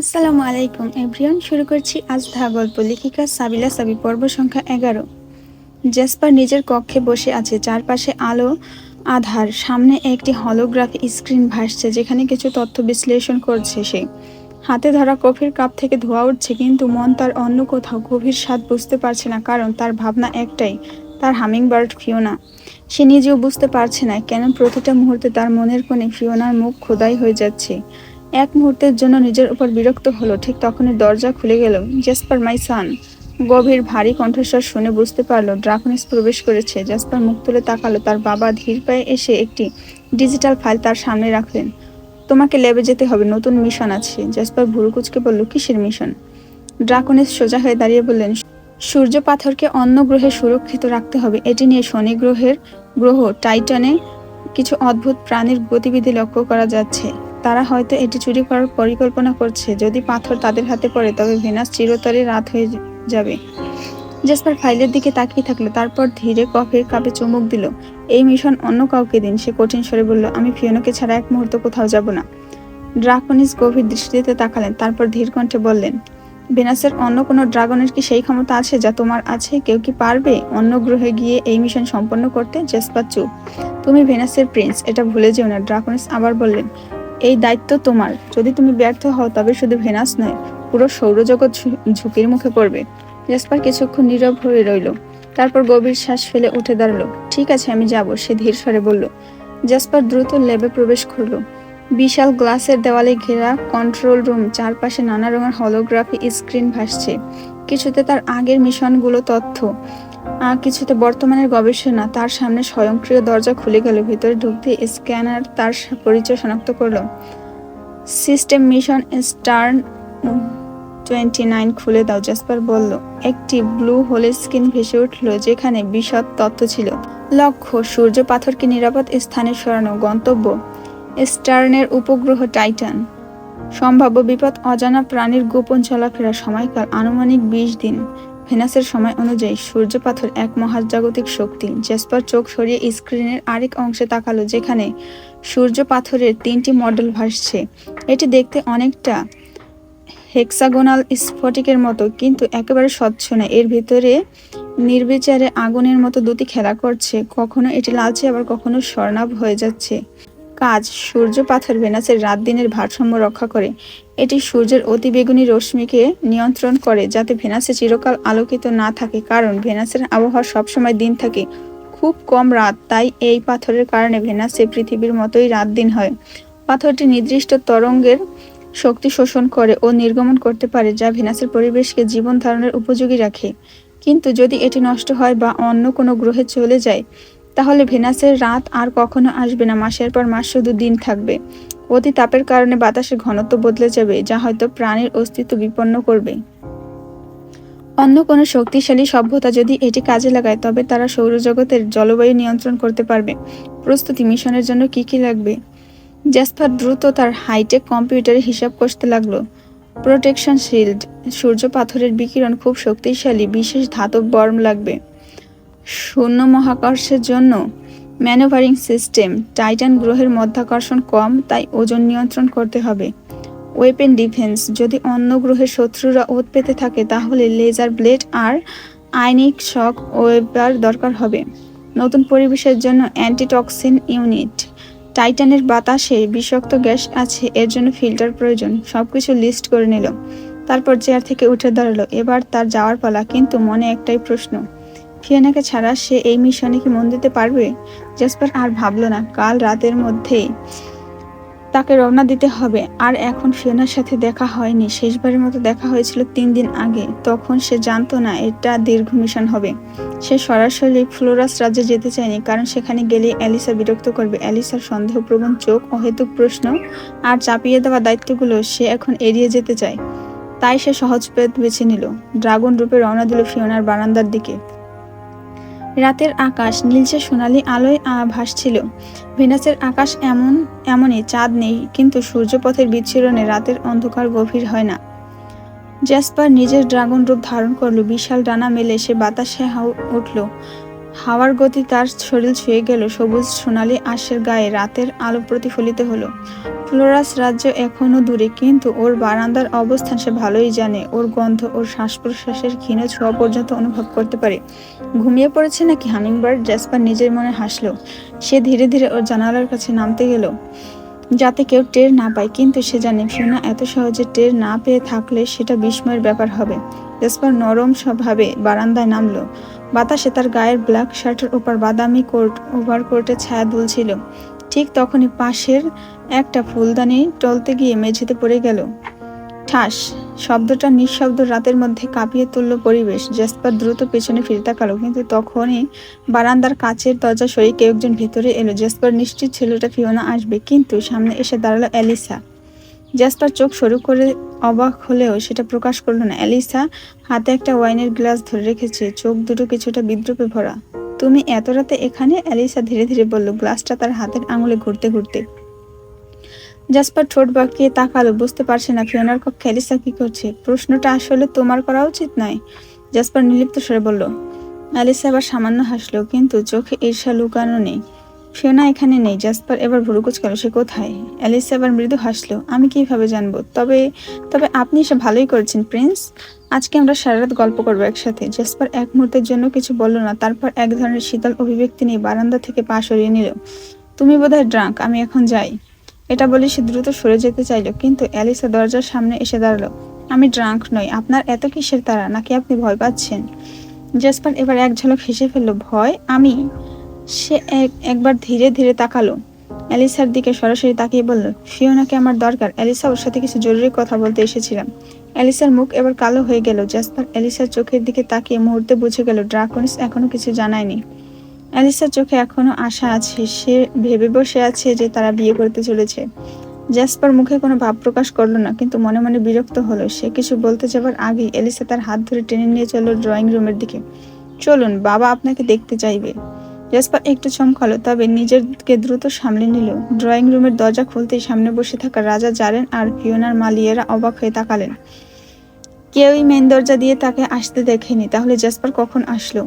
আসসালামু আলাইকুম, এভরিওয়ান। শুরু করছি আজ ধা গল্প। লেখিকা সাবিলা সাবি, পর্ব সংখ্যা এগারো। জেসপার নিজের কক্ষে বসে আছে। চারপাশে আলো, আধার। সামনে একটি হলোগ্রাফি স্ক্রিন ভাসছে, যেখানে কিছু তথ্য বিশ্লেষণ করছে সে। হাতে ধরা কফির কাপ থেকে ধোয়া উঠছে, কিন্তু মন তার অন্য কোথাও। গভীর স্বাদ বুঝতে পারছে না, কারণ তার ভাবনা একটাই, তার হামিংবার্ড ফিওনা। সে নিজেও বুঝতে পারছে না, কেন প্রতিটা মুহূর্তে তার মনের কোণে ফিওনার মুখ খোদাই হয়ে যাচ্ছে। এক মুহূর্তের জন্য নিজের উপর বিরক্ত হলো, ঠিক তখনই দরজা খুলে গেল। জেসপার মাই সান গভীর ভারী কণ্ঠস্বর শুনে বুঝতে পারল ড্রাকনিস প্রবেশ করেছে। জাসপার মুখ তুলে তাকালো, তার বাবা ধীর পায়ে এসে একটি ডিজিটাল ফাইল তার সামনে রাখলেন। তোমাকে ল্যাবে যেতে হবে, নতুন মিশন আছে। জাসপার ভুরুকুচকে বলল, কিসের মিশন ড্রাকনিস সোজা হয়ে দাঁড়িয়ে বললেন, সূর্য পাথরকে অন্য গ্রহে সুরক্ষিত রাখতে হবে। এটি নিয়ে শনি গ্রহের গ্রহ টাইটানে কিছু অদ্ভুত প্রাণীর গতিবিধি লক্ষ্য করা যাচ্ছে। তারা হয়তো এটি চুরি করার পরিকল্পনা করছে। যদি পাথর তাদের হাতে পড়ে, তবে ভেনাস চিরতরে রাত হয়ে যাবে। জেসপার ফাইলের দিকে তাকিয়ে থাকল, তারপর ধীরে কফির কাপে চুমুক দিল। এই মিশন অন্য কাউকে দিন। সে কঠিন স্বরে বলল, আমি ফিওনোকে ছাড়া এক মুহূর্ত কোথাও যাব না। ড্রাকনিস গভীর দৃষ্টিতে তাকালেন, তারপর ধীর কণ্ঠে বললেন, ভেনাসের অন্য কোনো ড্রাগনের কি সেই ক্ষমতা আছে, যা তোমার আছে? কেউ কি পারবে অন্য গ্রহে গিয়ে এই মিশন সম্পন্ন করতে? জেসপার চুপ। তুমি ভেনাসের প্রিন্স, এটা ভুলে যেও না। ড্রাকনিস আবার বললেন এই দায়িত্ব তোমার। যদি তুমি ব্যর্থ হও, তবে শুধু ভেনাস নয়, পুরো সৌরজগৎ ঝুঁকির মুখে পড়বে। জেসপার কিছুক্ষণ নীরব হয়ে রইল। তারপর গভীর শ্বাস ফেলে উঠে দাঁড়াল। ঠিক আছে, আমি যাব, সে ধীর স্বরে বলল। জাসপার দ্রুত ল্যাবে প্রবেশ করল। বিশাল গ্লাসের দেওয়ালে ঘেরা কন্ট্রোল রুম, চারপাশে নানা রঙের হলোগ্রাফি স্ক্রিন ভাসছে। কিছুতে তার আগের মিশনগুলো তথ্য। কিছুতে বর্তমানের গবেষণা, তার সামনে স্বয়ংক্রিয় দরজা খুলে গেল, ভিতরে ঢুকতে স্ক্যানার তার পরিচয় শনাক্ত করল। System mission stern twenty nine খুলে দাও, জাসপার বলল। একটি ব্লু হোলের স্ক্রিন ভেসে উঠল, যেখানে বিশদ তথ্য ছিল। লক্ষ্য, সূর্য পাথরকে নিরাপদ স্থানে সরানো, গন্তব্য স্টার্নের উপগ্রহ টাইটান। সম্ভাব্য বিপদ, অজানা প্রাণীর গোপন চলাফেরা, সময়কাল, আনুমানিক বিশ দিন। ভেনাসের সময় অনুযায়ী সূর্য পাথর এক মহাজাগতিক শক্তি। জেসপার চোখ সরিয়ে স্ক্রিনের আরেক অংশে তাকালো, যেখানে সূর্য পাথরের তিনটি মডেল ভাসছে। এটি দেখতে অনেকটা হেক্সাগোনাল স্ফটিকের মতো, কিন্তু একেবারে স্বচ্ছ না এর ভিতরে নির্বিচারে আগুনের মতো দুটি খেলা করছে। কখনো এটি লালচে, আবার কখনো স্বর্ণাভ হয়ে যাচ্ছে। কাজ সূর্য পাথর ভেনাসের রাত দিনের ভারসাম্য রক্ষা করে। এটি সূর্যের অতিবেগুনি রশ্মিকে নিয়ন্ত্রণ করে, যাতে ভেনাসে চিরকাল আলোকিত না থাকে। কারণ ভেনাসের আবহাওয়া সবসময় দিন থাকে। খুব কম রাত, তাই এই পাথরের কারণে ভেনাসে পৃথিবীর মতোই রাত দিন হয়। পাথরটি নির্দিষ্ট তরঙ্গের শক্তি শোষণ করে ও নির্গমন করতে পারে, যা ভেনাসের পরিবেশকে জীবন ধারণের উপযোগী রাখে। কিন্তু যদি এটি নষ্ট হয় বা অন্য কোনো গ্রহে চলে যায় তাহলে ভেনাসের রাত আর কখনো আসবে না, মাসের পর মাস শুধু দিন থাকবে। অতি তাপের কারণে বাতাসের ঘনত্ব বদলে যাবে, যা হয়তো প্রাণীর অস্তিত্ব বিপন্ন করবে। অন্য কোনো শক্তিশালী সভ্যতা যদি এটি কাজে লাগায়, তবে তারা সৌরজগতের জলবায়ু নিয়ন্ত্রণ করতে পারবে। প্রস্তুতি মিশনের জন্য কি কি লাগবে? জ্যাসপার দ্রুত তার হাইটেক কম্পিউটারে হিসাব করতে লাগল। প্রোটেকশন শিল্ড, সূর্য পাথরের বিকিরণ খুব শক্তিশালী, বিশেষ ধাতব বর্ম লাগবে। শূন্য মহাকর্ষের জন্য ম্যানোভারিং সিস্টেম টাইটান গ্রহের মধ্যাকর্ষণ কম, তাই ওজন নিয়ন্ত্রণ করতে হবে। ওয়েপেন ডিফেন্স, যদি অন্য গ্রহের শত্রুরা ওত পেতে থাকে, তাহলে লেজার ব্লেড আর আইনিক শক ওয়েবার দরকার হবে। নতুন পরিবেশের জন্য অ্যান্টিটক্সিন ইউনিট। টাইটানের বাতাসে বিষাক্ত গ্যাস আছে, এর জন্য ফিল্টার প্রয়োজন। সবকিছু লিস্ট করে নিল। তারপর চেয়ার থেকে উঠে দাঁড়াল। এবার তার যাওয়ার পালা, কিন্তু মনে একটাই প্রশ্ন। ফিয়ানাকে ছাড়া সে এই মিশনে কি মন দিতে পারবে? জাসপার আর ভাবলো না, কাল রাতের মধ্যেই তাকে রওনা দিতে হবে। আর এখন ফিওনার সাথে দেখা হয়নি। শেষবারের মতো দেখা হয়েছিল তিন দিন আগে। তখন সে জানতো না, এটা দীর্ঘ মিশন হবে। সে সরাসরি ফ্লোরাস রাজ্যে যেতে চায়নি, কারণ সেখানে গেলে অ্যালিসা বিরক্ত করবে। অ্যালিসার সন্দেহপ্রবণ চোখ, অহেতুক প্রশ্ন আর চাপিয়ে দেওয়া দায়িত্বগুলো সে এখন এড়িয়ে যেতে চায়। তাই সে সহজ পেদ বেছে নিল। ড্রাগন রূপে রওনা দিল ফিওনার বারান্দার দিকে। রাতের আকাশ নীলচে সোনালি আলোয় ভাসছিল। ভেনাসের আকাশ এমন, এমনই, চাঁদ নেই, কিন্তু সূর্যপথের বিচ্ছিরণে রাতের অন্ধকার গভীর হয় না। জ্যাসপার নিজের ড্রাগন রূপ ধারণ করল, বিশাল ডানা মেলে সে বাতাসে উঠল। হাওয়ার গতি তার শরীর ছুঁয়ে গেল, সবুজ সোনালি আশের গায়ে রাতের আলো প্রতিফলিত হলো। ফ্লোরাস রাজ্য এখনও দূরে, কিন্তু ওর বারান্দার অবস্থান সে ভালোই জানে। ওর গন্ধ, ওর শ্বাস প্রশ্বাসের ক্ষীণ ছোঁয়া পর্যন্ত অনুভব করতে পারে। ঘুমিয়ে পড়েছে নাকি হামিংবার্ড? জ্যাসপার নিজের মনে হাসলো। সে ধীরে ধীরে ওর জানালার কাছে নামতে গেল। যাতে কেউ টের না পায়, কিন্তু সে জানে ফিওনা এত সহজে টের না পেয়ে থাকলে সেটা বিস্ময়ের ব্যাপার হবে। জ্যাসপার নরম স্বভাবে বারান্দায় নামলো। বাতাসে তার গায়ের ব্ল্যাক শার্টের উপর বাদামি কোট ওভারকোটের ছায়া দুলছিল। ঠিক তখনই পাশের একটা ফুলদানি টলতে গিয়ে মেঝেতে পড়ে গেল। ঠাস, শব্দটা নিঃশব্দ রাতের মধ্যে কাঁপিয়ে তুলল পরিবেশ। জেসপার দ্রুত পেছনে ফিরে তাকালো কিন্তু তখনই বারান্দার কাচের দরজা সরিয়ে কেউ একজন ভেতরে এলো। জেসপার, নিশ্চিত ছেলেটা ফিওনা আসবে। কিন্তু সামনে এসে দাঁড়াল অ্যালিসা। জেসপার চোখ শুরু করে অবাক হলেও সেটা প্রকাশ করল না। অ্যালিসা হাতে একটা ওয়াইনের গ্লাস ধরে রেখেছে, চোখ দুটো কিছুটা বিদ্রুপে ভরা। তুমি এত রাতে এখানে? অ্যালিসা ধীরে ধীরে বলল, গ্লাসটা তার হাতের আঙুলে ঘুরতে ঘুরতে। জাসপার ঠোঁট বাঁকিয়ে তাকালো, বুঝতে পারছে না ফিওনার কক্ষে অ্যালিসা কি করছে। প্রশ্নটা আসলে তোমার করা উচিত নয়? জাসপার নিলিপ্ত স্বরে বলল, অ্যালিসা আবার সামান্য হাসলো, কিন্তু চোখে ঈর্ষা লুকানো নেই। ফিওনা এখানে নেই। জাসপার এবার ভুরুকুচ গেল সে কোথায়? অ্যালিসা এবার মৃদু হাসলো, আমি কীভাবে জানব? তবে তবে আপনি এসে ভালোই করেছেন, প্রিন্স। আজকে আমরা সারা রাত গল্প করব একসাথে। জাসপার এক মুহূর্তের জন্য কিছু বলল না, তারপর এক ধরনের শীতল অভিব্যক্তি নিয়ে বারান্দা থেকে পা সরিয়ে নিল, তুমি বোধহয় ড্রাঙ্ক, আমি এখন যাই। এটা বলে সে দ্রুত সরে যেতে চাইল, কিন্তু অ্যালিসা দরজার সামনে এসে দাঁড়াল, আমি ড্রাঙ্ক নই, আপনার এত কিসের তারা, নাকি আপনি ভয় পাচ্ছেন? জেসপার এবার এক ঝলক হেসে ফেলল, ভয়? আমি? সে এক- একবার ধীরে ধীরে তাকালো। অ্যালিসার দিকে সরাসরি তাকিয়ে বলল, ফিওনাকে আমার দরকার। অ্যালিসা ওর সাথে কিছু জরুরি কথা বলতে এসেছিলাম। অ্যালিসার মুখ এবার কালো হয়ে গেল। জাসপার অ্যালিসার চোখের দিকে তাকিয়ে মুহূর্তে বুঝে গেল, ড্রাকনিস এখনও কিছু জানায়নি। অ্যালিসার চোখে এখনও আশা আছে, সে ভেবে বসে আছে যে তারা বিয়ে করতে চলেছে। জ্যাসপার মুখে কোনো ভাব প্রকাশ করল না, কিন্তু মনে মনে বিরক্ত হলো। সে কিছু বলতে যাবার আগেই এলিসা তার হাত ধরে টেনে নিয়ে চলল ড্রয়িং রুমের দিকে। চলুন, বাবা আপনাকে দেখতে চাইবে। জ্যাসপার একটু চমকালো, তবে নিজেকে দ্রুত সামলে নিল। ড্রয়িং রুমের দরজা খুলতেই সামনে বসে থাকা রাজা জারেন আর ফিওনার মালিয়েরা অবাক হয়ে তাকালেন। কেউই মেন দরজা দিয়ে তাকে আসতে দেখেনি, তাহলে জ্যাসপার কখন আসলো?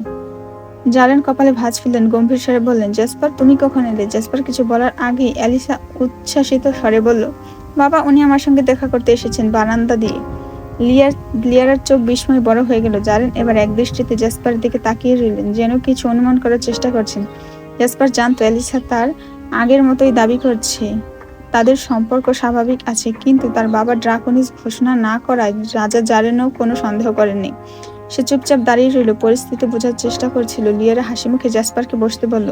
জারেন কপালে ভাঁজ ফেললেন, গম্ভীর স্বরে বললেন জেসপার তুমি কখন এলে? জেসপার কিছু বলার আগেই অ্যালিসা উচ্ছ্বাসিত স্বরে বলল, বাবা, উনি আমার সঙ্গে দেখা করতে এসেছেন বারান্দা দিয়ে। লিয়ার লিয়ারার চোখ বিস্ময় বড় হয়ে গেল। জারেন এবার এক দৃষ্টিতে জেসপার দিকে তাকিয়ে রইলেন, যেন কিছু অনুমান করার চেষ্টা করছেন। জেসপার জানতো অ্যালিসা তার আগের মতোই দাবি করছে, তাদের সম্পর্ক স্বাভাবিক আছে, কিন্তু তার বাবা ড্রাকনিস ঘোষণা না করায় রাজা জারেনও কোনো সন্দেহ করেননি। সে চুপচাপ দাঁড়িয়ে রইল, পরিস্থিতি বোঝার চেষ্টা করছিল। লিয়ারা হাসি মুখে জাসপারকে বসতে বলল,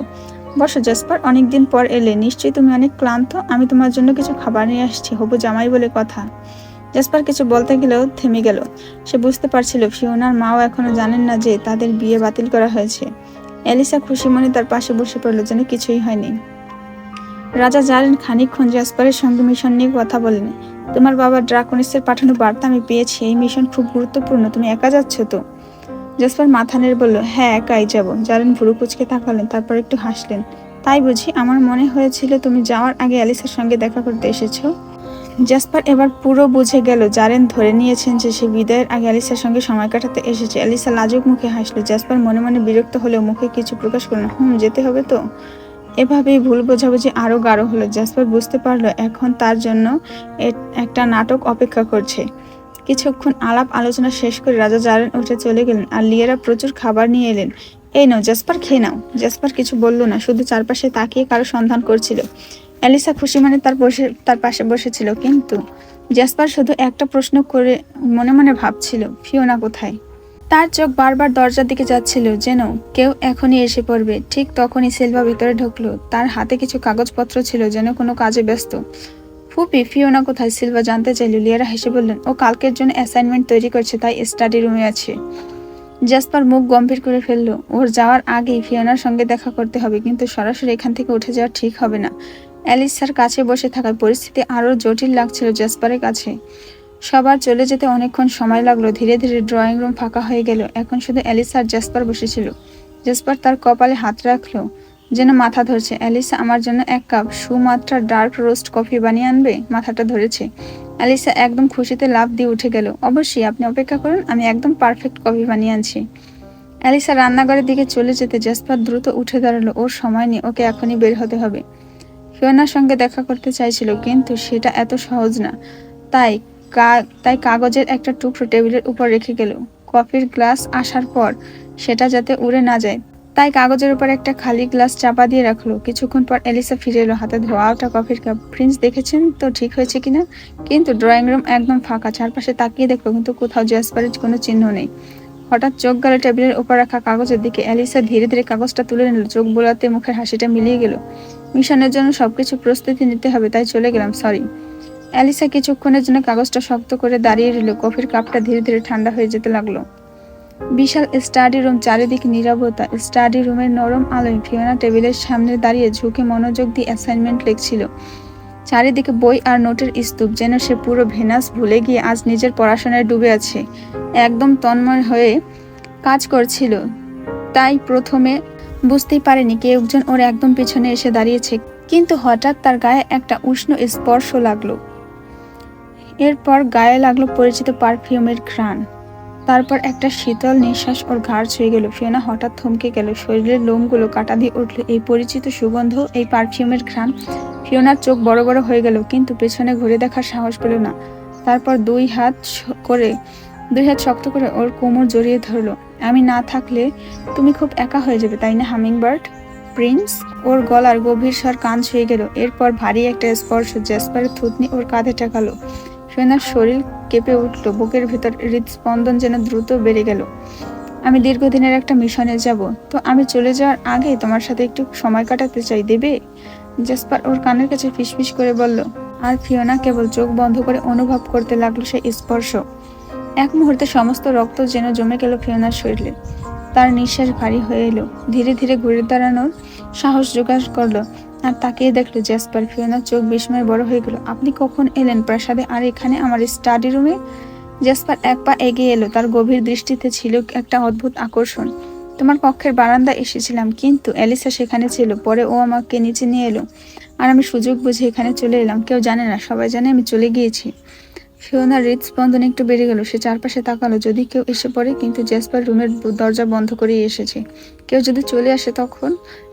বসো, জাসপার, অনেকদিন পর এলে, নিশ্চয়ই তুমি অনেক ক্লান্ত, আমি তোমার জন্য কিছু খাবার নিয়ে আসছি, হবু জামাই বলে কথা। জাসপার কিছু বলতে গেলেও থেমে গেল। সে বুঝতে পারছিল, ফিওনার মাও এখনও জানেন না যে তাদের বিয়ে বাতিল করা হয়েছে। এলিসা খুশি মনে তার পাশে বসে পড়ল যেন কিছুই হয়নি। রাজা জানেন খানিকক্ষণ জাসপারের সঙ্গে মিশন নিয়ে কথা বলেন। তোমার বাবা ড্রাকনিসের পাঠানো বার্তা আমি পেয়েছি, এই মিশন খুব গুরুত্বপূর্ণ, তুমি একা যাচ্ছ তো? জাসপার মাথা নেড়ে বলল হ্যাঁ একাই যাব। জারেন ভুরু কুচকে তাকালেন, তারপর একটু হাসলেন। তাই বুঝি, আমার মনে হয়েছিল তুমি যাওয়ার আগে অ্যালিসের সঙ্গে দেখা করতে এসেছ? জাসপার এবার পুরো বুঝে গেল। জারেন ধরে নিয়েছেন যে সে বিদায়ের আগে অ্যালিসার সঙ্গে সময় কাটাতে এসেছে। অ্যালিসা লাজুক মুখে হাসলো। জাসপার মনে মনে বিরক্ত হলেও মুখে কিছু প্রকাশ করল হুম, যেতে হবে তো? এভাবেই ভুল বোঝাবুঝি আরও গাঢ় হলো। জাসপার বুঝতে পারল এখন তার জন্য একটা নাটক অপেক্ষা করছে। কিছুক্ষণ আলাপ আলোচনা শেষ করে রাজা জারেন উঠে চলে গেলেন আর লিয়েরা প্রচুর খাবার নিয়ে এলেন। এই নাও, জাসপার খেয়ে নাও। জাসপার কিছু বলল না, শুধু চারপাশে তাকিয়ে কারও সন্ধান করছিল। অ্যালিসা খুশি মানে তার বসে, তার পাশে বসেছিল, কিন্তু জাসপার শুধু একটা প্রশ্ন করে মনে মনে ভাবছিল, ফিওনা কোথায়? তার চোখ বারবার দরজার দিকে যাচ্ছিল, যেন কেউ এখনই এসে পড়বে। ঠিক তখনই সেলভা ভিতরে ঢুকলো। তার হাতে কিছু কাগজপত্র ছিল, যেন কোনো কাজে ব্যস্ত। ফুপি, ফিওনা কোথায়? সিলভা জানতে চাইল। লিয়ারা হেসে বললেন, ও কালকের জন্য অ্যাসাইনমেন্ট তৈরি করছে, তাই স্টাডি রুমে আছে। জাসপার মুখ গম্ভীর করে ফেলল। ওর যাওয়ার আগেই ফিওনার সঙ্গে দেখা করতে হবে, কিন্তু সরাসরি এখান থেকে উঠে যাওয়া ঠিক হবে না। অ্যালিসার কাছে বসে থাকার পরিস্থিতি আরও জটিল লাগছিল জাসপারের কাছে। সবার চলে যেতে অনেকক্ষণ সময় লাগল। ধীরে ধীরে ড্রয়িং রুম ফাঁকা হয়ে গেল। এখন শুধু অ্যালিসা আর জাসপার বসেছিল। জাসপার তার কপালে হাত রাখল, যেন মাথা ধরছে। অ্যালিসা, আমার জন্য এক cup Sumatra dark roast coffee বানিয়ে আনবে? মাথাটা ধরেছে। অ্যালিসা একদম খুশিতে লাভ দিয়ে উঠে গেল। অবশ্যই, আপনি অপেক্ষা করুন, আমি একদম পারফেক্ট কফি বানিয়ে আনছি। অ্যালিসা রান্নাঘরের দিকে চলে যেতে জাসপার দ্রুত উঠে দাঁড়াল। ওর সময় নেই, ওকে এখনই বের হতে হবে। ফিওনার সঙ্গে দেখা করতে চাইছিল, কিন্তু সেটা এত সহজ না। তাই তাই কাগজের একটা টুকরো টেবিলের উপর রেখে গেল। কফির গ্লাস আসার পর সেটা যাতে উড়ে না যায়। তাই কাগজের উপর একটা খালি গ্লাস চাপা দিয়ে রাখল। কিছুক্ষণ পর এলিসা ফিরে এলো হাতে ধোয়া ওটা কফির কাপ। প্রিন্স দেখেছেন তো ঠিক হয়েছে কিনা? কিন্তু ড্রয়িং রুম একদম ফাঁকা, চারপাশে তাকিয়ে দেখল কিন্তু কোথাও জ্যাসপারের কোনো চিহ্ন নেই। হঠাৎ চোখ গেল টেবিলের উপর রাখা কাগজের দিকে। অ্যালিসা ধীরে ধীরে কাগজটা তুলে নিল। চোখ বোলাতে মুখের হাসিটা মিলিয়ে গেল। মিশনের জন্য সবকিছু প্রস্তুতি নিতে হবে, তাই চলে গেলাম সরি অ্যালিসা কিছুক্ষণের জন্য কাগজটা শক্ত করে দাঁড়িয়ে রইল, কফির কাপটা ধীরে ধীরে ঠান্ডা হয়ে যেতে লাগল। বিশাল স্টাডি রুম, চারিদিকে নীরবতা, স্টাডি রুমের নরম আলোয় ফিওনা টেবিলের সামনে দাঁড়িয়ে ঝুঁকে মনোযোগ দিয়ে অ্যাসাইনমেন্ট লিখছিল। চারিদিকে বই আর নোটের স্তূপ, যেন সে পুরো ভেনাস ভুলে গিয়ে আজ নিজের পড়াশোনায় ডুবে আছে। একদম তন্ময় হয়ে কাজ করছিল। তাই প্রথমে বুঝতেই পারেনি কেউ একজন ওর একদম পেছনে এসে দাঁড়িয়েছে, কিন্তু হঠাৎ তার গায়ে একটা উষ্ণ স্পর্শ লাগল। এরপর গায়ে লাগল পরিচিত পারফিউমের ঘ্রাণ। তারপর একটা শীতল নিঃশ্বাস ওর ঘাড় ছুঁয়ে গেল। ফিওনা হঠাৎ থমকে গেল। শরীরের লোমগুলো কাটা দিয়ে উঠল। এই পরিচিত সুগন্ধ, এই পারফিউমের ঘ্রাণ, ফিওনার চোখ বড় বড় হয়ে গেল, কিন্তু পেছনে ঘুরে দেখার সাহস পেল না। তারপর দুই হাত করে, দুই হাত শক্ত করে ওর কোমর জড়িয়ে ধরলো। আমি না থাকলে তুমি খুব একা হয়ে যাবে, তাই না, হামিংবার্ড? প্রিন্স? ওর গলার গভীর স্বর কান ছুঁয়ে গেল। এরপর ভারী একটা স্পর্শ জ্যাসপারের থুতনি ওর কাঁধে ঠেকালো। ফিওনার শরীর কেঁপে উঠল, বুকের ভেতর হৃদস্পন্দন যেন দ্রুত বেড়ে গেল। আমি দীর্ঘদিনের একটা মিশনে যাব, তো আমি চলে যাওয়ার আগে তোমার সাথে একটু সময় কাটাতে চাই, দেবে? জেসপার ওর কানের কাছে ফিসফিস করে বলল, আর ফিওনা কেবল চোখ বন্ধ করে অনুভব করতে লাগল সেই স্পর্শ। এক মুহূর্তে সমস্ত রক্ত যেন জমে গেল ফিওনার শরীরে। তার নিঃশ্বাস ভারী হয়ে এলো। ধীরে ধীরে ঘুরে দাঁড়ানোর সাহস জোগাড় করল আর তাকিয়ে দেখল জ্যাসপার ফিওনার চোখ বিস্ময়ে বড় হয়ে গেল। আপনি কখন এলেন প্রাসাদে আর এখানে আমার স্টাডি রুমে? জ্যাসপার এক পা এগিয়ে এলো। তার গভীর দৃষ্টিতে ছিল একটা অদ্ভুত আকর্ষণ। তোমার কক্ষের বারান্দা এসেছিলাম, কিন্তু অ্যালিসা সেখানে ছিল। পরে ও আমাকে নিচে নিয়ে এলো। আর আমি সুযোগ বুঝে এখানে চলে এলাম। কেউ জানে না, সবাই জানে আমি চলে গিয়েছি। ফিওনার হৃদস্পন্দন একটু বেড়ে গেল, সে চারপাশে তাকালো। যদি কেউ এসে পড়ে, কিন্তু জ্যাসপার রুমের দরজা বন্ধ করেই এসেছে। কেউ যদি চলে আসে তখন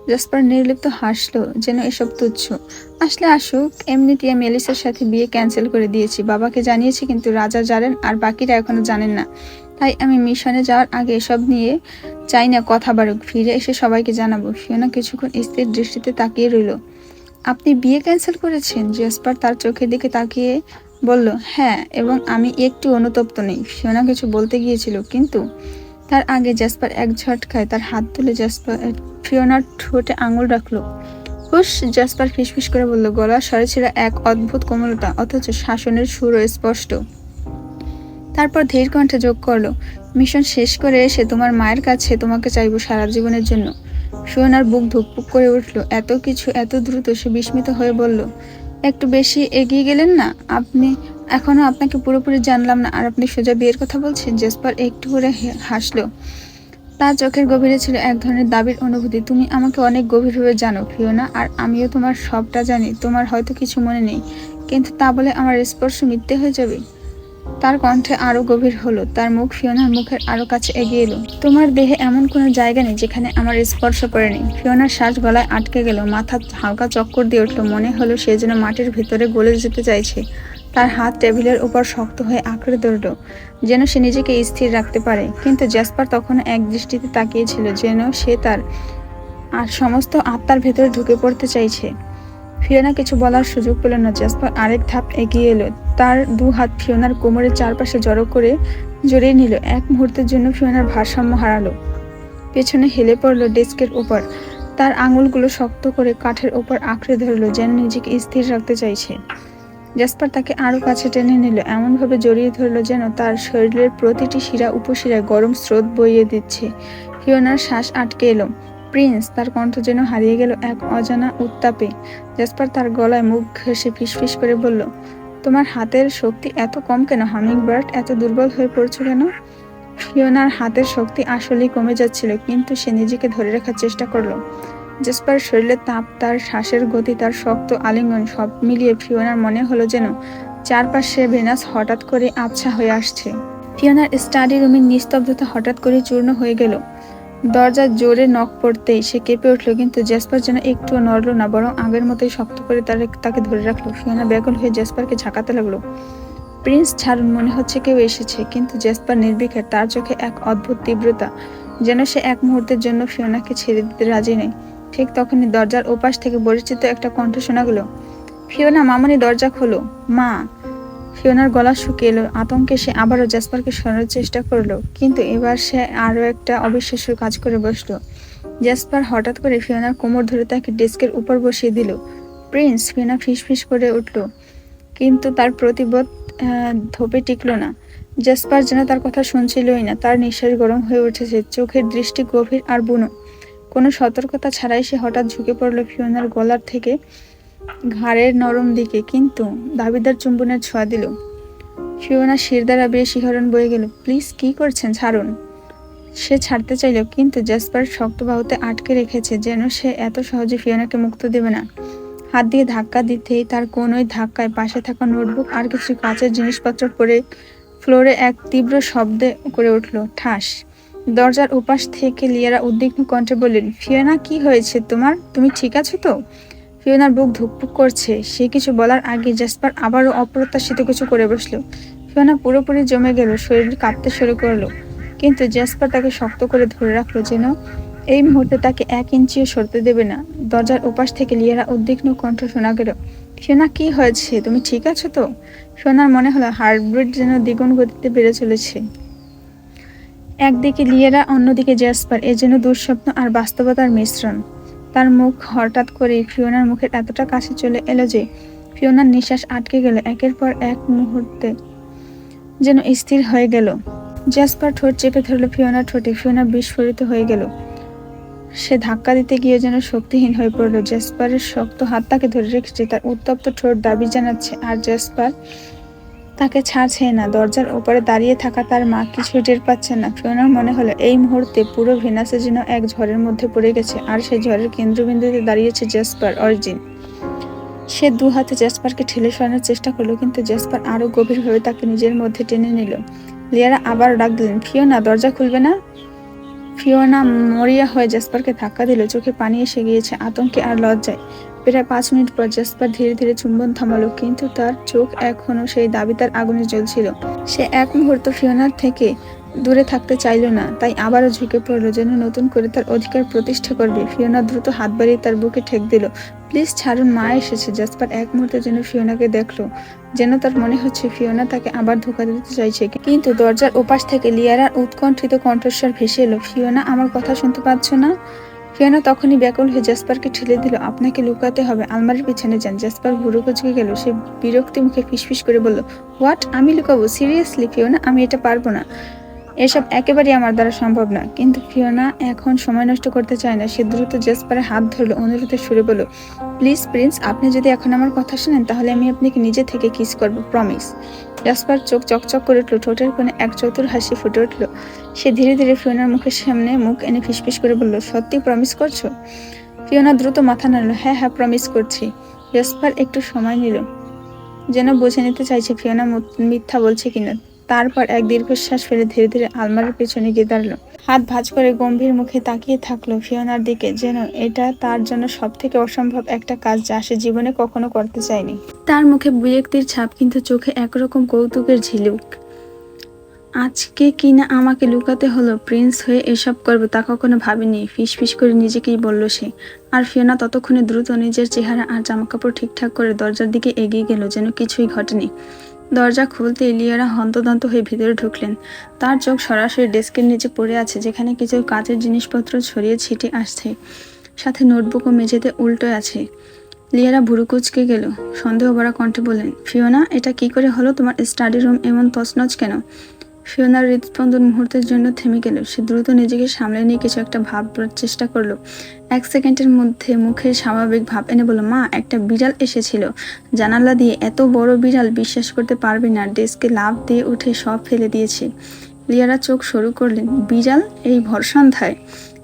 জাসপার নির্লিপ্ত হাসলো, যেন এসব তুচ্ছ। আসলে আসুক, এমনিতেই আমি এলিসের সাথে বিয়ে ক্যান্সেল করে দিয়েছি। বাবাকে জানিয়েছি, কিন্তু রাজা জানেন, আর বাকিরা এখনও জানেন না। তাই আমি মিশনে যাওয়ার আগে এসব নিয়ে চাই না কথা বাড়ুক। ফিরে এসে সবাইকে জানাব। ফিওনা কিছুক্ষণ স্থির দৃষ্টিতে তাকিয়ে রইল। আপনি বিয়ে ক্যান্সেল করেছেন? জেসপার তার চোখের দিকে তাকিয়ে বলল হ্যাঁ এবং আমি একটু অনুতপ্ত নেই। ফিওনা কিছু বলতে গিয়েছিল, কিন্তু তার আগে জাসপার এক ঝটকায় তার হাত তুলে জাসপার, ফিওনার ঠোঁটে আঙুল রাখল। হুশ, জাসপার ফিসফিস করে বলল গলা স্বরে ছিল এক অদ্ভুত কোমলতা, অথচ শাসনের সুরও স্পষ্ট। তারপর ধীর কণ্ঠে যোগ করল, মিশন শেষ করে এসে তোমার মায়ের কাছে তোমাকে চাইব সারা জীবনের জন্য। ফিওনার বুক ধুকপুক করে উঠল, এত কিছু এত দ্রুত সে বিস্মিত হয়ে বলল একটু বেশি এগিয়ে গেলেন না? আপনি এখনও আপনাকে পুরোপুরি জানলাম না। আর আপনি সোজা বিয়ের কথা বলছেন? জেসপার একটু করে হাসলো। তার চোখের গভীরে ছিল এক ধরনের দাবির অনুভূতি। তুমি আমাকে অনেক গভীরভাবে জানো প্রিয় না আর আমিও তোমার সবটা জানি। তোমার হয়তো কিছু মনে নেই। কিন্তু তা বলে আমার স্পর্শ মিথ্যে হয়ে যাবে? তার কণ্ঠে আরও গভীর হলো, তার মুখ ফিওনার মুখের আরও কাছে এগিয়ে এলো। তোমার দেহে এমন কোনো জায়গা নেই যেখানে আমার স্পর্শ পড়েনি ফিওনার শ্বাস গলায় আটকে গেল, মাথা হালকা চক্কর দিয়ে উঠল, মনে হলো সে যেন মাটির ভেতরে গলে যেতে চাইছে। তার হাত টেবিলের উপর শক্ত হয়ে আঁকড়ে ধরল, যেন সে নিজেকে স্থির রাখতে পারে। কিন্তু জ্যাসপার তখন এক দৃষ্টিতে তাকিয়েছিল, যেন সে তার আর সমস্ত আত্মার ভেতরে ঢুকে পড়তে চাইছে। ফিওনা কিছু বলার সুযোগ পেল না, জ্যাসপার আরেক ধাপ এগিয়ে এলো তার দু হাত ফিওনার কোমরের চারপাশে জড়ো করে জড়িয়ে নিল। এক মুহূর্তের জন্য ফিওনার ভারসাম্য হারালো। পেছনে হেলে পড়ল ডেস্কের উপর। তার আঙুলগুলো শক্ত করে কাঠের ওপর আঁকড়ে ধরলো যেন নিজেকে স্থির রাখতে চাইছে। জাসপার তাকে আরও কাছে টেনে নিল। এমনভাবে জড়িয়ে ধরলো যেন তার শরীরের প্রতিটি শিরা উপশিরায় গরম স্রোত বইয়ে দিচ্ছে। ফিওনার শ্বাস আটকে এলো। প্রিন্স, তার কণ্ঠ যেন হারিয়ে গেল এক অজানা উত্তাপে। জাসপার তার গলায় মুখ ঘেঁষে ফিসফিস করে বলল তোমার হাতের শক্তি এত কম কেন? হামিং বার্ড এত দুর্বল হয়ে পড়ছো কেন? ফিওনার হাতের শক্তি আসলেই কমে যাচ্ছিল, কিন্তু সে নিজেকে ধরে রাখার চেষ্টা করল। জেসপার শরীরের তাপ, তার শ্বাসের গতি, তার শক্ত আলিঙ্গন সব মিলিয়ে ফিওনার মনে হলো যেন চারপাশে ভেনাস হঠাৎ করে আবছা হয়ে আসছে। ফিওনার স্টাডি রুমের নিস্তব্ধতা হঠাৎ করে চূর্ণ হয়ে গেল। দরজার জোরে নখ পড়তেই সে কেঁপে উঠল, কিন্তু জেসপার যেন একটুও নড়ল না, বরং আগের মতোই শক্ত করে তারে তাকে ধরে রাখল। ফিওনা ব্যাকুল হয়ে জেসপারকে ঝাঁকাতে লাগল। প্রিন্স ছাড়ুন, মনে হচ্ছে কেউ এসেছে। কিন্তু জেসপার নির্বিকার, তার চোখে এক অদ্ভুত তীব্রতা, যেন সে এক মুহূর্তের জন্য ফিওনাকে ছেড়ে দিতে রাজি নেই। ঠিক তখনই দরজার ওপাশ থেকে পরিচিত একটা কণ্ঠ শোনা গেল। ফিওনা মামনি দরজা খোলো। মা! ফিওনার গলা শুকিয়ে এলো। আতঙ্কে সে আবারও জেসপারকে সরানোর চেষ্টা করল, কিন্তু এবার সে আরও একটা অবিশ্বাস্য কাজ করে বসল। জেসপার হঠাৎ করে ফিওনার কোমর ধরে তাকে ডেস্কের উপর বসিয়ে দিল। প্রিন্স, ফিওনা ফিসফিস করে উঠল, কিন্তু তার প্রতিবোধ ধোপে টিকল না। জেসপার যেন তার কথা শুনছিলই না, তার নিঃশ্বাস গরম হয়ে উঠেছে, চোখের দৃষ্টি গভীর আর বুনো। কোনো সতর্কতা ছাড়াই সে হঠাৎ ঝুঁকে পড়ল ফিওনার গলার থেকে। ঘাড়ের নরম দিকে, কিন্তু দাবিদার চুম্বনের ছোঁয়া দিল। ফিওনা শিরদারা বেয়ে শিহরণ বয়ে গেল। প্লিজ, কি করছেন? ছাড়ুন। সে ছাড়তে চাইল, কিন্তু জাসপার শক্ত বাহুতে আটকে রেখেছে, যেন সে এত সহজে ফিওনাকে মুক্ত দেবে না। হাত দিয়ে ধাক্কা দিতেই তার কোনোই ধাক্কায় পাশে থাকা নোটবুক আর কিছু কাঁচের জিনিসপত্র পড়ে ফ্লোরে এক তীব্র শব্দে করে উঠল, ঠাস। দরজার উপাস থেকে লিয়ারা উদ্বিগ্ন কণ্ঠে বললেন, ফিওনা, কি হয়েছে তোমার? তুমি ঠিক আছো তো? ফিওনার বুক ধুকপুক করছে। সে কিছু বলার আগে জাসপার আবারও অপ্রত্যাশিত কিছু করে বসল। ফিওনা পুরোপুরি জমে গেল, শরীর কাঁপতে শুরু করল। কিন্তু জাসপার তাকে শক্ত করে ধরে রাখল যেন এই মুহূর্তে তাকে এক ইঞ্চিও সরতে দেবে না। দরজার ওপাশ থেকে লিয়ারা উদ্বিগ্ন কণ্ঠ শোনা গেল ফিওনা কি হয়েছে? তুমি ঠিক আছো তো? ফিওনার মনে হলো, হার্টবিট যেন দ্বিগুণ গতিতে বেড়ে চলেছে। একদিকে লিয়েরা, অন্যদিকে জ্যাসপার এ যেন দুঃস্বপ্ন আর বাস্তবতার মিশ্রণ। তার মুখ হঠাৎ করে ফিওনার মুখের এতটা কাছে চলে এলো যে ফিওনার নিঃশ্বাস আটকে গেল একের পর এক মুহূর্তে। যেন স্থির হয়ে গেল। জ্যাসপার ঠোঁট চেপে ধরলো ফিওনার ঠোঁটে। ফিওনা বিস্ফোরিত হয়ে গেল। সে ধাক্কা দিতে গিয়ে যেন শক্তিহীন হয়ে পড়ল। জ্যাসপারের শক্ত হাত তাকে ধরে রেখেছে। তার উত্তপ্ত ঠোঁট দাবি জানাচ্ছে, আর জ্যাসপার তাকে ছাড়ছে না। দরজার ওপরে দাঁড়িয়ে থাকা তার মা কিছু টের পাচ্ছে না। ফিওনার মনে হলো, এই মুহূর্তে পুরো ভেনাসে যেন এক ঝড়ের মধ্যে পড়ে গেছে আর সেই ঝড়ের কেন্দ্রবিন্দুতে দাঁড়িয়েছে জেসপার, অরিজিন। সে দু হাতে জেসপারকে ঠেলে সরানোর চেষ্টা করল, কিন্তু জেসপার আরও গভীরভাবে তাকে নিজের মধ্যে টেনে নিল। লিয়ারা আবার ডাক দিলেন, ফিওনা, দরজা খুলবে না? ফিওনা মরিয়া হয়ে জেসপারকে ধাক্কা দিল। চোখে পানি এসে গিয়েছে, আতঙ্কে আর লজ্জায়। প্রায় পাঁচ মিনিট পর জেসপার ধীরে ধীরে চুম্বন থামালো, কিন্তু তার চোখ এখনও সেই দাবিতার আগুনে জ্বলছিল। সে এক মুহূর্ত ফিওনার থেকে দূরে থাকতে চাইল না, তাই আবারও ঝুঁকে পড়ল যেন নতুন করে তার অধিকার প্রতিষ্ঠা করবে। ফিওনা দ্রুত হাত বাড়িয়ে তার বুকে ঠেক দিল, প্লিজ ছাড়ুন, মা এসেছে। জাসপার এক মুহূর্তের জন্য ফিওনাকে দেখল, যেন তার মনে হচ্ছে ফিওনা তাকে আবার ধোকা দিতে চাইছে। কিন্তু দরজার ওপাশ থেকে লিয়ারার উৎকণ্ঠিত কণ্ঠস্বর ভেসে এলো, ফিওনা, আমার কথা শুনতে পাচ্ছ না? ফিওনা তখনই ব্যাকুল হয়ে জাসপারকে ঠেলে দিল? আপনাকে লুকাতে হবে। আলমারির পিছনে যান। জাসপার ভুরু কুচকে গেল। সে বিরক্তি মুখে ফিসফিস করে বলল, হোয়াট? আমি লুকাবো? সিরিয়াসলি? ফিওনা আমি এটা পারব না। এসব একেবারেই আমার দ্বারা সম্ভব না। কিন্তু ফিওনা এখন সময় নষ্ট করতে চায় না। সে দ্রুত জেসপারের হাত ধরলো। অনুরোধে সুরে বলল, প্লিজ প্রিন্স, আপনি যদি এখন আমার কথা শোনেন, তাহলে আমি আপনাকে নিজে থেকে কিস করব, প্রমিস। জাসপার চোখ চকচক করে উঠল। ঠোঁটের কোণে এক চতুর হাসি ফুটে উঠল। সে ধীরে ধীরে ফিওনার মুখের সামনে মুখ এনে ফিসফিস করে বলল, সত্যি প্রমিস করছ? ফিওনা দ্রুত মাথা নাড়ল হ্যাঁ হ্যাঁ প্রমিস করছি। জাসপার একটু সময় নিল, যেন বুঝে নিতে চাইছে ফিওনা মিথ্যা বলছে কিনা। তারপর এক দীর্ঘশ্বাস ফেলে ধীরে ধীরে আলমারির পেছনে গিয়ে দাঁড়াল। হাত ভাঁজ করে গম্ভীর মুখে তাকিয়ে থাকল ফিওনার দিকে, যেন এটা তার জন্য সব থেকে অসম্ভব একটা কাজ যা সে জীবনে কখনো করতে চায়নি। তার মুখে বিরক্তির ছাপ, কিন্তু চোখে একরকম কৌতুকের ঝিলুক। আজকে কিনা আমাকে লুকাতে হলো? প্রিন্স হয়ে এসব করব তা কখনো ভাবিনি। ফিস ফিস করে নিজেকেই বলল সে। আর ফিওনা ততক্ষণে দ্রুত নিজের চেহারা আর জামাকাপড় ঠিকঠাক করে দরজার দিকে এগিয়ে গেল, যেন কিছুই ঘটেনি। দরজা খুলতে ইলিয়ারা হন্তদন্ত হয়ে ভিতরে ঢুকলেন। তার চোখ সরাসরি ডেস্কের নিচে পড়ে আছে, যেখানে কিছু কাজের জিনিসপত্র ছড়িয়ে ছিটে আসছে। সাথে নোটবুকও মেঝেতে উল্টো আছে। লিয়ারা ভুরু কুচকে গেল। সন্দেহ ভরা কণ্ঠে বললেন, ফিওনা, এটা কি করে হলো? তোমার স্টাডি রুম এমন তছনছ কেন? ফিওনার হৃদস্পন্দন মুহূর্তের জন্য থেমে গেল। সে দ্রুত নিজেকে সামলে নিয়ে কিছু একটা ভাববার চেষ্টা করল। এক সেকেন্ডের মধ্যে মুখে স্বাভাবিক ভাব এনে বলল, মা, একটা বিড়াল এসেছিল। জানালা দিয়ে এত বড় বিড়াল বিশ্বাস করতে পারবে না। ডেস্কে লাভ দিয়ে উঠে সব ফেলে দিয়েছে। লিয়ারা চোখ সরু করলেন, বিড়াল এই ভরসন্ধ্যায়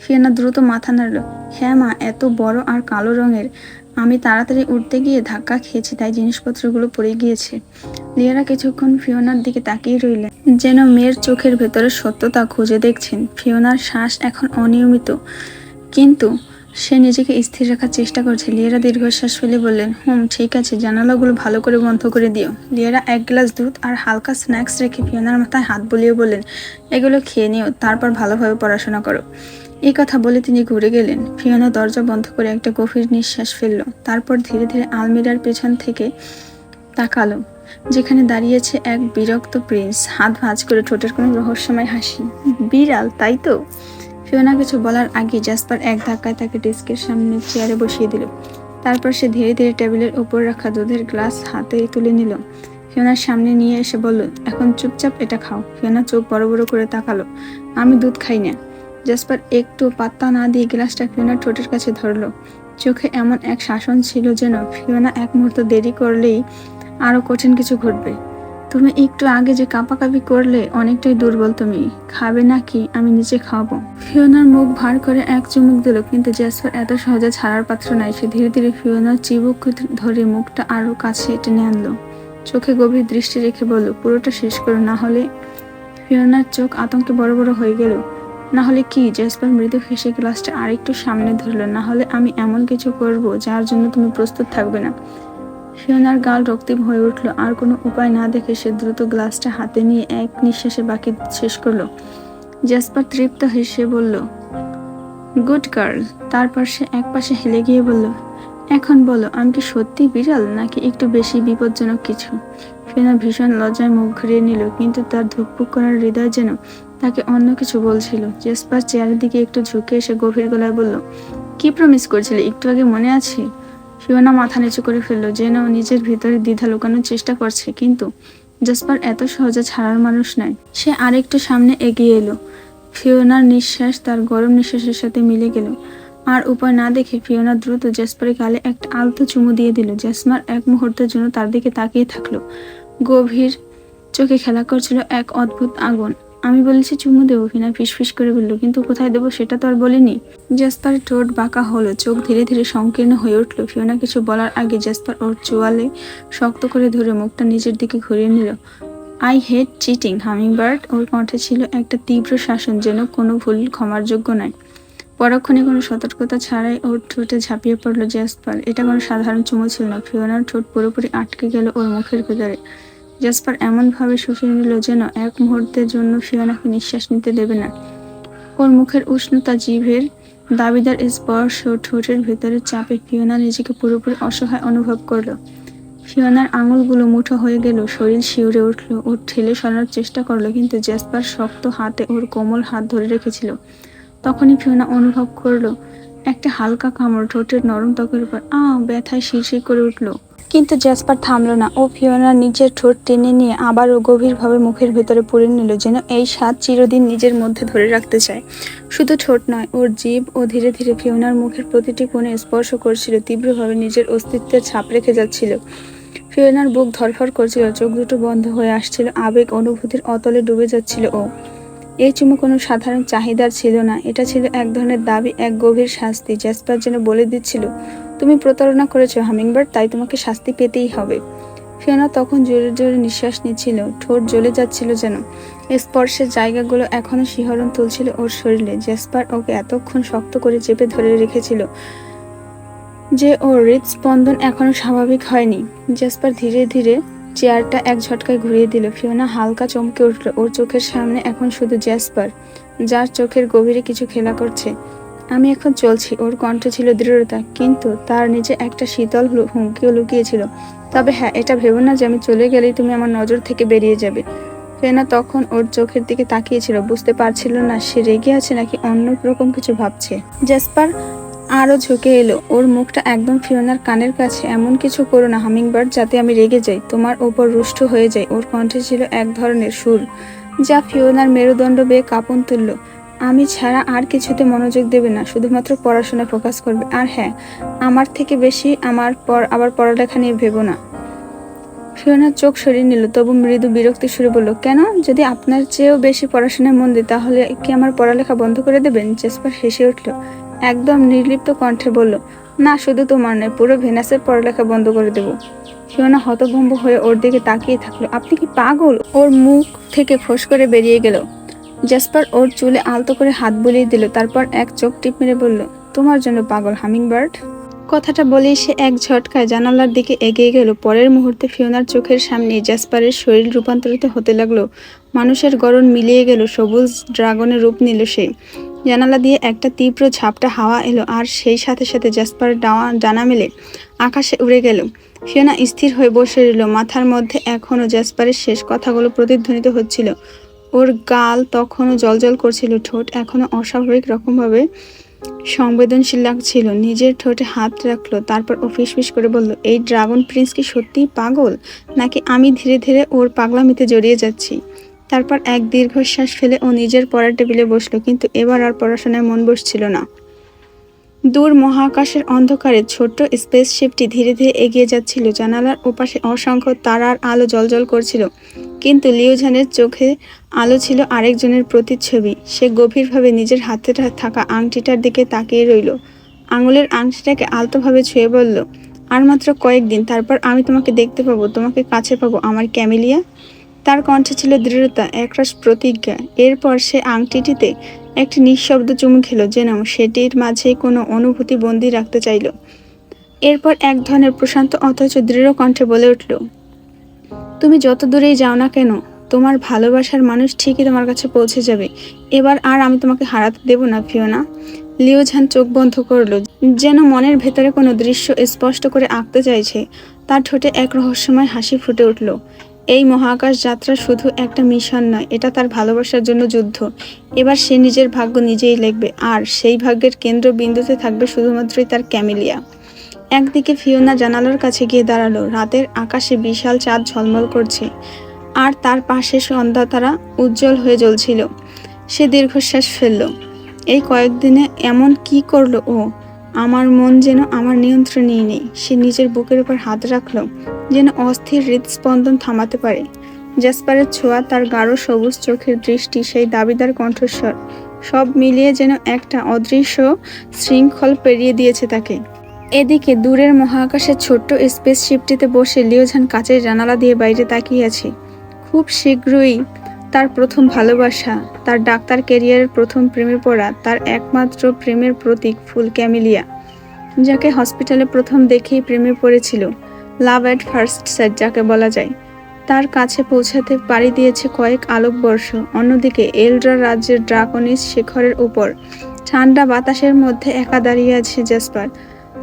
ফিয়ানা দ্রুত মাথা নাড়ল হ্যাঁ মা, এত বড় আর কালো রঙের। আমি তাড়াতাড়ি উঠতে গিয়ে ধাক্কা খেয়েছি, তাই জিনিসপত্রগুলো পড়ে গিয়েছে। লিয়ারা কিছুক্ষণ ফিওনার দিকে তাকিয়ে রইলেন, যেন মেয়ের চোখের ভেতরে সত্যতা খুঁজে দেখছেন। ফিওনার শ্বাস এখন অনিয়মিত, কিন্তু সে নিজেকে স্থির রাখার চেষ্টা করছে। লিয়েরা দীর্ঘশ্বাস ফেলে বললেন, হুম, ঠিক আছে, জানালাগুলো ভালো করে বন্ধ করে দিও। লিয়েরা এক গ্লাস দুধ আর হালকা স্ন্যাক্স রেখে ফিওনার মাথায় হাত বুলিয়ে বললেন, এগুলো খেয়ে নিও, তারপর ভালোভাবে পড়াশোনা করো। এই কথা বলে তিনি ঘুরে গেলেন। ফিওনা দরজা বন্ধ করে একটা গভীর নিঃশ্বাস ফেলল। তারপর ধীরে ধীরে আলমিরার পেছন থেকে তাকালো, যেখানে দাঁড়িয়েছে এক বিরক্ত প্রিন্স। হাত ভাঁজ করে ঠোঁটের কোনো রহস্যময় হাসি। বিড়াল, তাই তো? ফিওনা কিছু বলার আগে জাসপার এক ধাক্কায় তাকে ডেস্কের সামনে চেয়ারে বসিয়ে দিল। তারপর সে ধীরে ধীরে টেবিলের উপর রাখা দুধের গ্লাস হাতে তুলে নিল। ফিওনার সামনে নিয়ে এসে বলল, এখন চুপচাপ এটা খাও। ফিওনা চোখ বড় বড় করে তাকালো, আমি দুধ খাই না। জাসপার একটু পাত্তা না দিয়ে গ্লাসটা ফিওনার ঠোঁটের কাছে ধরলো। চোখে এমন এক শাসন ছিল যেন ফিওনা এক মুহূর্ত দেরি করলেই আরও কঠিন কিছু ঘটবে। তুমি একটু আগে যে কাঁপাকাঁপি করলে অনেকটাই দুর্বল তুমি। খাবে নাকি? আমি নিচে খাওয়াবো। ফিওনার মুখ ভার করে এক চুমুক দিল, কিন্তু জ্যাসপার এত সহজে ছাড়ার পাত্র নাই। সে ধীরে ধীরে ফিওনার চিবুক ধরে মুখটা আরও কাছে টেনে আনলো। চোখে গভীর দৃষ্টি রেখে বলল, পুরোটা শেষ করো, না হলে ফিওনার চোখ আতঙ্কে বড় বড় হয়ে গেল। না হলে কি? জেসপার মৃদু হেসে গ্লাসটা আরেকটু সামনে ধরলো, না হলে আমি এমন কিছু করব যার জন্য তুমি প্রস্তুত থাকবে না। ফিওনার গাল রক্তিম হয়ে উঠল। আর কোনো উপায় না দেখে সে দ্রুত গ্লাসটা হাতে নিয়ে এক নিঃশ্বাসে বাকি শেষ করল। জেসপার তৃপ্ত হেসে বলল, গুড গার্ল। তারপর সে এক পাশে হেলে গিয়ে বলল, এখন বলো, আমি কি সত্যি বিড়াল নাকি একটু বেশি বিপজ্জনক কিছু? ফিনা ভীষণ লজ্জায় মুখ ঘুরিয়ে নিল, কিন্তু তার ধুকপুক করার হৃদয় যেন তাকে অন্য কিছু বলছিল। জেসপার চেয়ারের দিকে একটু ঝুঁকে এসে গভীর গলায় বলল, কি প্রমিস করছিলে? একটু আগে মনে আছে? ফিওনা মাথা নিচু করে ফেলল, যেন নিজের ভিতরে দ্বিধা লুকানোর চেষ্টা করছে। কিন্তু জেসপার এত সহজে ছাড়ার মানুষ নয়। সে আরেকটু সামনে এগিয়ে এলো। ফিওনার নিঃশ্বাস তার গরম নিঃশ্বাসের সাথে মিলে গেল। আর উপায় না দেখে ফিওনা দ্রুত জেসপারের গালে একটা আলতো চুমু দিয়ে দিল। জেসমার এক মুহূর্তের জন্য তার দিকে তাকিয়ে থাকল। গভীর চোখে খেলা করছিল এক অদ্ভুত আগুন। আমি বলেছি, চুমু দেবো ফিনা ফিস করে বলল, কিন্তু কোথায় দেবো সেটা তো আর বলিনি। জাসপার ঠোঁট বাঁকা হলো, চোখ ধীরে ধীরে সংকীর্ণ হয়ে উঠল। ফিওনা কিছু বলার আগে জাসপার ওর চোয়ালে শক্ত করে ধরে মুখটা নিজের দিকে ঘুরিয়ে নিল। I hate cheating, hummingbird. ওর কণ্ঠে ছিল একটা তীব্র শাসন, যেন কোনো ভুল ক্ষমার যোগ্য নয়। পরক্ষণে কোনো সতর্কতা ছাড়াই ওর ঠোঁটে ঝাঁপিয়ে পড়ল জাসপার। এটা কোনো সাধারণ চুমু ছিল না। ফিওনার ঠোঁট পুরোপুরি আটকে গেল ওর মুখের ভেতরে। জাসপার এমনভাবে শুষিয়ে নিল যেন এক মুহূর্তের জন্য ফিওনাকে নিঃশ্বাস নিতে দেবে না। ওর মুখের উষ্ণতা জিভের দাবিদার স্পর্শ ঠোঁটের ভেতরে চাপে ফিওনা নিজেকে পুরোপুরি অসহায় অনুভব করল। ফিওনার আঙুলগুলো মুঠো হয়ে গেল, শরীর শিউরে উঠল ওর ঠেলে সরানোর চেষ্টা করল, কিন্তু জেসপার শক্ত হাতে ওর কোমল হাত ধরে রেখেছিল। তখনই ফিওনা অনুভব করল, একটা হালকা কামড় ঠোঁটের নরম ত্বকের উপর আ, ব্যথায় শিরশির করে উঠল। কিন্তু জ্যাসপার থামলো না ও ফিওনার নিজের ঠোঁট টেনে নিয়ে আবারও গভীরভাবে মুখের ভেতরে পড়ে নিল যেন এই স্বাদ চিরদিন নিজের মধ্যে ধরে রাখতে চায়। শুধু ঠোঁট নয়, ওর জীব ও ধীরে ধীরে ফিওনার মুখের প্রতিটি কোণে স্পর্শ করছিল, তীব্রভাবে নিজের অস্তিত্বের ছাপ রেখে যাচ্ছিল। ফিওনার বুক ধরফর করছিল, চোখ দুটো বন্ধ হয়ে আসছিল, আবেগ অনুভূতির অতলে ডুবে যাচ্ছিল ও। এই চুমু কোনো সাধারণ চাহিদার ছিল না, এটা ছিল এক ধরনের দাবি, এক গভীর শাস্তি, জ্যাসপার যেন বলে দিচ্ছিল তুমি প্রতারণা করেছ হামিংবার্ড তাই তোমাকে শাস্তি পেতেই হবে। ফিওনা তখন জোরে জোরে নিঃশ্বাস নিচ্ছিল, ঠোঁট জ্বলে যাচ্ছিল যেন। স্পর্শের জায়গাগুলো এখনও শিহরণ তুলছিল ওর শরীরে। জেসপার ওকে এতক্ষণ শক্ত করে চেপে ধরে রেখেছিল যে ওর হৃদস্পন্দন এখনও স্বাভাবিক হয়নি। জেসপার ধীরে ধীরে চেয়ারটা এক ঝটকায় ঘুরিয়ে দিল। ফিওনা হালকা চমকে উঠল, ওর চোখের সামনে এখন শুধু জ্যাসপার যার চোখের গভীরে কিছু খেলা করছে। আমি এখন চলছি। ওর কণ্ঠ ছিল দৃঢ়তা, কিন্তু তার নিচে একটা শীতল হুমকিও লুকিয়েছিল। তবে হ্যাঁ এটা ভেবো না যে আমি চলে গেলেই তুমি আমার নজর থেকে বেরিয়ে যাবে। ফেনা তখন ওর চোখের দিকে তাকিয়েছিল, বুঝতে পারছিল না সে রেগে আছে নাকি অন্য রকম কিছু ভাবছে। জেসপার আরও ঝুঁকে এলো, ওর মুখটা একদম ফিওনার কানের কাছে, এমন কিছু করো না হামিংবার্ড, যাতে আমি রেগে যাই, তোমার ওপর রুষ্ট হয়ে যাই। ওর কণ্ঠে ছিল এক ধরনের সুর, যা ফিওনার মেরুদণ্ড বেয়ে কাঁপন তুলল। আমি ছাড়া আর কিছুতে মনোযোগ দেবে না, শুধুমাত্র পড়াশোনায় ফোকাস করবে। আর হ্যাঁ আমার থেকে বেশি আমার পর আবার পড়ালেখা নিয়ে ভেবো না। ফিওনার চোখ সরিয়ে নিল, তবু মৃদু বিরক্তি সুরে বলল, কেন? যদি আপনার চেয়েও বেশি পড়াশোনায় মন দিই তাহলে কি আমার পড়ালেখা বন্ধ করে দেবেন? জেসপার হেসে উঠল, একদম নির্লিপ্ত কণ্ঠে বলল, না, শুধু তোমার নয়, পুরো ভেনাসের পড়ালেখা বন্ধ করে দেব। ফিওনা হতভম্ব হয়ে ওর দিকে তাকিয়ে থাকল, আপনি কি পাগল? ওর মুখ থেকে ফোঁস করে বেরিয়ে গেল। জাসপার ওর চুলে আলতো করে হাত বুলিয়ে দিল, তারপর এক চোখ টিপ মেরে বলল, তোমার জন্য পাগল, হামিংবার্ড? কথাটা বলেই সে এক ঝটকায় জানালার দিকে এগিয়ে গেল। পরের মুহূর্তে ফিওনার চোখের সামনে জ্যাসপারের শরীর রূপান্তরিত হতে লাগল। মানুষের গড়ন মিলিয়ে গেল, সবুজ ড্রাগনের রূপ নিল সে। জানালা দিয়ে একটা তীব্র ঝাপটা হাওয়া এলো, আর সেই সাথে সাথে জাসপার ডাওয়া, ডানা মেলে আকাশে উড়ে গেল। ফিওনা স্থির হয়ে বসে রইল, মাথার মধ্যে এখনও জাসপারের শেষ কথাগুলো প্রতিধ্বনিত হচ্ছিল। ওর গাল তখনও জলজল করছিল ঠোঁট। এখনও অস্বাভাবিক রকমভাবে সংবেদনশীল লাগছিল। নিজের ঠোঁটে হাত রাখল, তারপর ও ফিসফিস করে বলল, এই ড্রাগন প্রিন্স কি সত্যিই পাগল? নাকি আমি ধীরে ধীরে ওর পাগলামিতে জড়িয়ে যাচ্ছি? তারপর এক দীর্ঘশ্বাস ফেলে ও নিজের পড়ার টেবিলে বসল, কিন্তু এবার আর পড়াশোনায় মন বসছিল না। দূর মহাকাশের অন্ধকারে ছোট্ট স্পেসশিপটি ধীরে ধীরে এগিয়ে যাচ্ছিল। জানালার ওপাশে অসংখ্য তারার আলো জলজল করছিল। কিন্তু লিওঝানের চোখে আলো ছিল আরেকজনের প্রতিচ্ছবি। সে গভীরভাবে নিজের হাতে থাকা আংটিটার দিকে তাকিয়ে রইল। আঙুলের আংটিটাকে আলতোভাবে ছুঁয়ে বলল, আর মাত্র কয়েকদিন, তারপর আমি তোমাকে দেখতে পাবো। তোমাকে কাছে পাবো, আমার ক্যামেলিয়া। তার কণ্ঠে ছিল দৃঢ়তা, একরাশ প্রতিজ্ঞা। এরপর সে আংটিটিতে একটি নিঃশব্দ চুমু খেলো যেন সেটির মাঝে কোনো অনুভূতি বন্দি রাখতে চাইল। এরপর এক ধরনের প্রশান্ত, অথচ দৃঢ় কণ্ঠে বলে উঠল, তুমি যত দূরেই যাও না কেন, তোমার ভালোবাসার মানুষ ঠিকই তোমার কাছে পৌঁছে যাবে। এবার আর আমি তোমাকে হারাতে দেব না, ফিওনা। লিওঝান চোখ বন্ধ করল, যেন মনের ভেতরে কোনো দৃশ্য স্পষ্ট করে আঁকতে চাইছে। তার ঠোঁটে এক রহস্যময় হাসি ফুটে উঠল। এই মহাকাশ যাত্রা শুধু একটা মিশন নয়, এটা তার ভালোবাসার জন্য যুদ্ধ। এবার সে নিজের ভাগ্য নিজেই লিখবে, আর সেই ভাগ্যের কেন্দ্রবিন্দুতে থাকবে শুধুমাত্রই তার ক্যামেলিয়া। একদিকে ফিওনা জানালার কাছে গিয়ে দাঁড়াল, রাতের আকাশে বিশাল চাঁদ ঝলমল করছে, আর তার পাশে সন্ধ্যা তারা উজ্জ্বল হয়ে জ্বলছিল। সে দীর্ঘশ্বাস ফেলল, এই কয়েকদিনে এমন কি করল ও? আমার মন যেন আমার নিয়ন্ত্রণেই নেই। সে নিজের বুকের উপর হাত রাখল, যেন অস্থির হৃদস্পন্দন থামাতে পারে। জাসপারের ছোঁয়া, তার গাঢ় সবুজ চোখের দৃষ্টি, সেই দাবিদার কণ্ঠস্বর, সব মিলিয়ে যেন একটা অদৃশ্য শৃঙ্খল পেরিয়ে দিয়েছে তাকে। এদিকে দূরের মহাকাশের ছোট্ট স্পেসশিপটিতে বসে লিওঝান কাচের জানালা দিয়ে বাইরে তাকিয়ে আছে। খুব শীঘ্রই তার প্রথম ভালোবাসা, তার ডাক্তার ক্যারিয়ারের প্রথম প্রেমে পড়া, তার একমাত্র প্রেমের প্রতীক ফুল ক্যামিলিয়া, যাকে হসপিটালে প্রথম দেখেই প্রেমে পড়েছিল। লাভ অ্যাট ফার্স্ট সাইট যাকে বলা যায়। তার কাছে পৌঁছাতে পাড়ি দিয়েছে কয়েক আলোকবর্ষ, অন্যদিকে এলড্রা রাজ্যের ড্রাকনিস শিখরের উপর। ঠান্ডা বাতাসের মধ্যে একা দাঁড়িয়ে আছে জাসপার।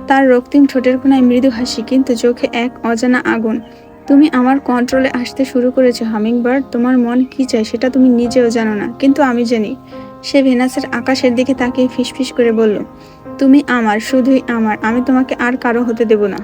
তার রক্তিম ঠোঁটের কোনায় মৃদু হাসি, কিন্তু চোখে এক অজানা আগুন। তুমি আমার কন্ট্রোলে আসতে শুরু করেছ হামিংবার্ড তোমার মন কি চায় সেটা তুমি নিজেও জানো না, কিন্তু আমি জানি। সে ভেনাসের আকাশের দিকে তাকিয়ে ফিসফিস করে বলল, তুমি আমার, শুধুই আমার, আমি তোমাকে আর কারও হতে দেব না।